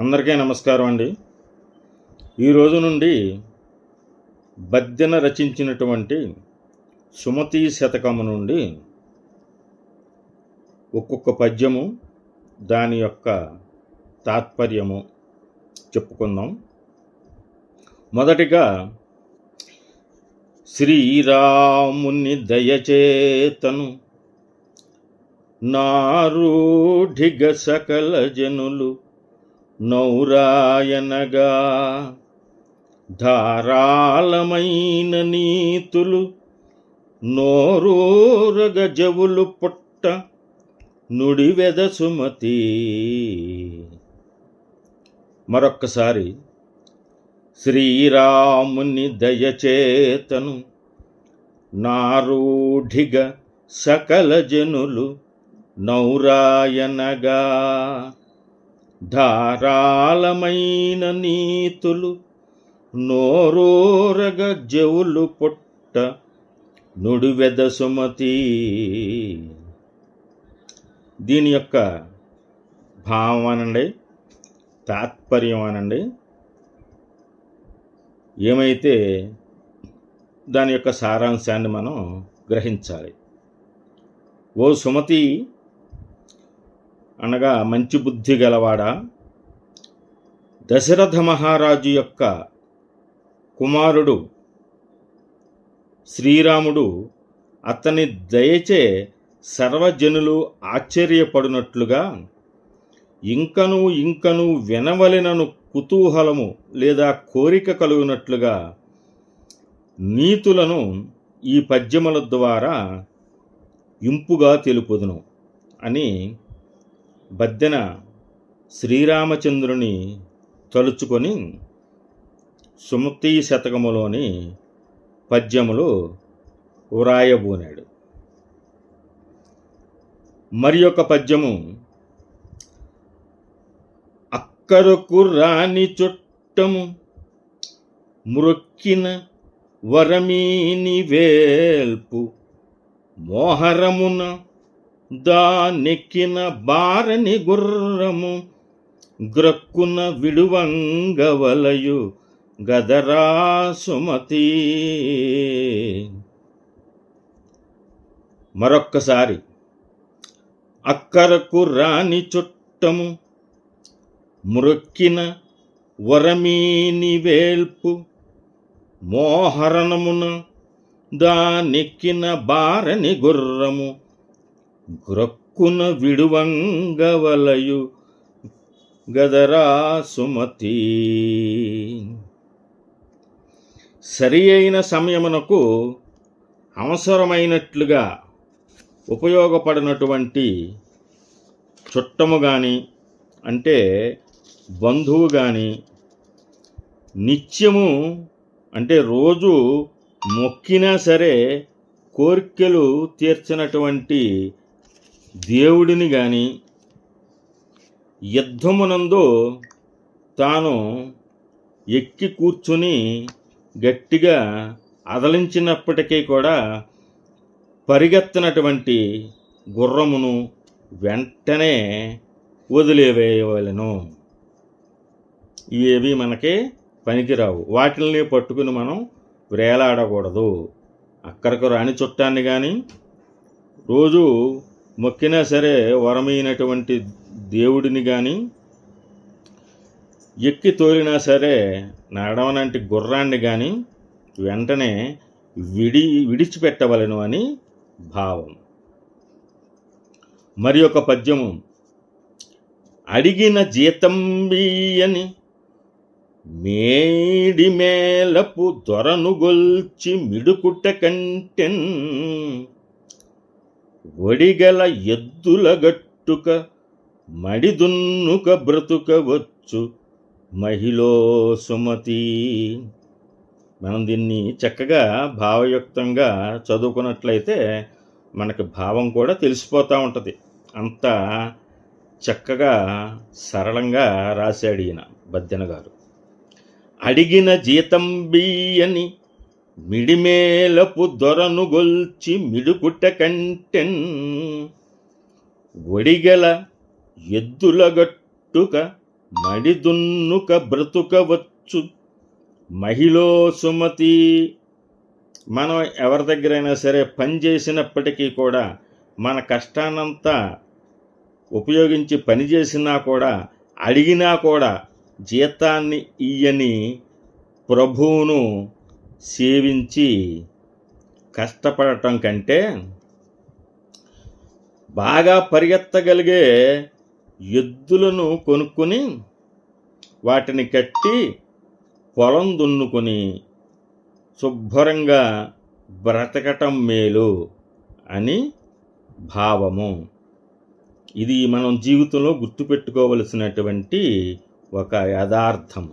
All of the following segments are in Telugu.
అందరికీ నమస్కారం అండి. ఈ రోజు నుండి బద్దెన రచించినటువంటి సుమతి శతకము నుండి ఒక్కొక్క పద్యము దాని యొక్క తాత్పర్యము చెప్పుకుందాం. మొదటిగా శ్రీరాముని దయచేతను నారూఢిగ సకల జనులు నౌరాయనగా. ధారాళమైన నీతులు నోరూరగ జవులు పుట్ట నుడివెద సుమతి మరొక్కసారి శ్రీరాముని దయచేతను నారూఢిగ సకల జనులు నౌరాయనగా. ధారాళమైన నీతులు నోరోరగ జవులు పుట్ట నుడివెద సుమతి. దీని యొక్క భావం అనండి తాత్పర్యం అనండి. ఏమైతే దాని యొక్క సారాంశాన్ని మనం గ్రహించాలి. ఓ సుమతి అనగా మంచి బుద్ధి గలవాడా? దశరథ మహారాజు యొక్క కుమారుడు శ్రీరాముడు అతని దయచే సర్వజనులు ఆశ్చర్యపడినట్లుగా ఇంకను ఇంకను వినవలెనను కుతూహలము లేదా కోరిక కలుగునట్లుగా నీతులను ఈ పద్యముల ద్వారా ఇంపుగా తెలుపుదును అని బద్దెన శ్రీరామచంద్రుని తలుచుకొని సుమతి శతకములోని పద్యములు వ్రాయబూనాడు. మరి యొక్క పద్యము అక్కరకు రాని చుట్టము మృక్కిన వరమీని వేల్పు మోహరమున దానెక్కిన బారని గుర్రము గ్రక్కున విడువంగవలయు గదరా సుమతి. మరొక్కసారి అక్కరకు రాని చుట్టము మురొక్కిన వరమీని వేల్పు మోహరణమున దానెక్కిన బారని గుర్రము గ్రక్కున విడువంగవలయు గదరా సుమతి. సరి అయిన సమయమునకు అవసరమైనట్లుగా ఉపయోగపడినటువంటి చుట్టము కానీ అంటే బంధువు కానీ నిత్యము అంటే రోజు మొక్కినా సరే కోరికలు తీర్చినటువంటి దేవుడిని కానీ యుద్ధమునందు తాను ఎక్కి కూర్చుని గట్టిగా అదలించినప్పటికీ కూడా పరిగెత్తనటువంటి గుర్రమును వెంటనే వదిలివేయవలను. ఇవేవి మనకి పనికిరావు. వాటిని పట్టుకుని మనం వేలాడకూడదు. అక్కడికి రాని చుట్టాన్ని కానీ రోజు మొక్కినా సరే వరమైనటువంటి దేవుడిని కానీ ఎక్కి తోలినా సరే నడవనంటి గుర్రాన్ని కానీ వెంటనే విడి విడిచిపెట్టవలను అని భావం. మరి ఒక పద్యము. అడిగిన జీతంబీయని మేడి మేలపు దొరను గొల్చి మిడుకుట కంటెన్ ఒడిగల ఎద్దుల గట్టుక మడిదున్నుక బ్రతుకవచ్చు మహిళో సుమతి. మనం దీన్ని చక్కగా భావయుక్తంగా చదువుకున్నట్లయితే మనకి భావం కూడా తెలిసిపోతూ ఉంటుంది. అంత చక్కగా సరళంగా రాశాడు ఈయన బద్దెన గారు. అడిగిన జీతం బియ్యని మిడిమేలపు దొరను గొల్చి మిడుకుట కంటెన్. ఒడిగల ఎద్దుల గట్టుక మడిదున్నుక బ్రతుకవచ్చు మహిళో సుమతి. మనం ఎవరి దగ్గరైనా సరే పని చేసినప్పటికీ కూడా మన కష్టానంతా ఉపయోగించి పని చేసినా కూడా అడిగినా కూడా జీతాన్ని ఇయ్యని ప్రభువును సేవించి కష్టపడటం కంటే బాగా పరిగెత్తగలిగే ఎద్దులను కొనుక్కొని వాటిని కట్టి పొలం దున్నుకొని శుభ్రంగా బ్రతకటం మేలు అని భావము. ఇది మనం జీవితంలో గుర్తుపెట్టుకోవలసినటువంటి ఒక యథార్థం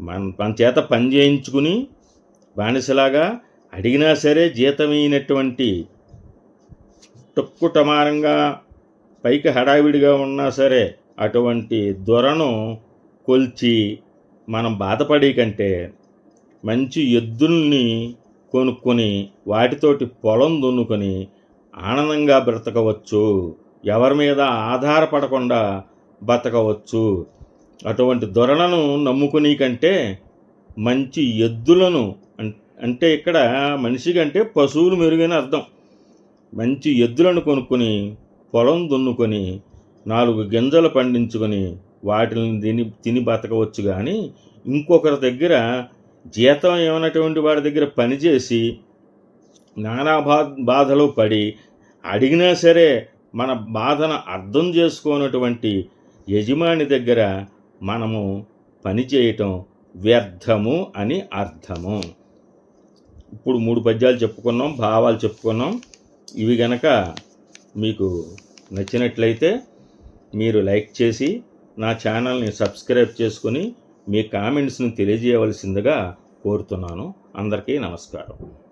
మన మన చేత పని చేయించుకుని బానిసలాగా అడిగినా సరే జీతమైనటువంటి టొక్కుటమారంగా పైకి హడావిడిగా ఉన్నా సరే అటువంటి దొరను కొల్చి మనం బాధపడే కంటే మంచి ఎద్దుల్ని కొనుక్కొని వాటితోటి పొలం దున్నుకొని ఆనందంగా బ్రతకవచ్చు. ఎవరి మీద ఆధారపడకుండా బతకవచ్చు. అటువంటి దొరలను నమ్ముకుని కంటే మంచి ఎద్దులను అంటే ఇక్కడ మనిషి కంటే పశువులు మెరుగైన అర్థం. మంచి ఎద్దులను కొనుక్కొని పొలం దున్నుకొని నాలుగు గింజలు పండించుకొని వాటిని తిని తిని బతకవచ్చు కానీ ఇంకొకరి దగ్గర జీతం ఏమైనటువంటి వాడి దగ్గర పనిచేసి నానా బా బాధలు పడి అడిగినా సరే మన బాధను అర్థం చేసుకోనటువంటి యజమాని దగ్గర మనము పని చేయటం వ్యర్థము అని అర్థము. ఇప్పుడు మూడు పద్యాలు చెప్పుకున్నాం భావాలు చెప్పుకున్నాం. ఇవి గనక మీకు నచ్చినట్లయితే మీరు లైక్ చేసి నా ఛానల్ని సబ్స్క్రైబ్ చేసుకొని మీ కామెంట్స్ని తెలియజేయవలసిందిగా కోరుతున్నాను. అందరికీ నమస్కారం.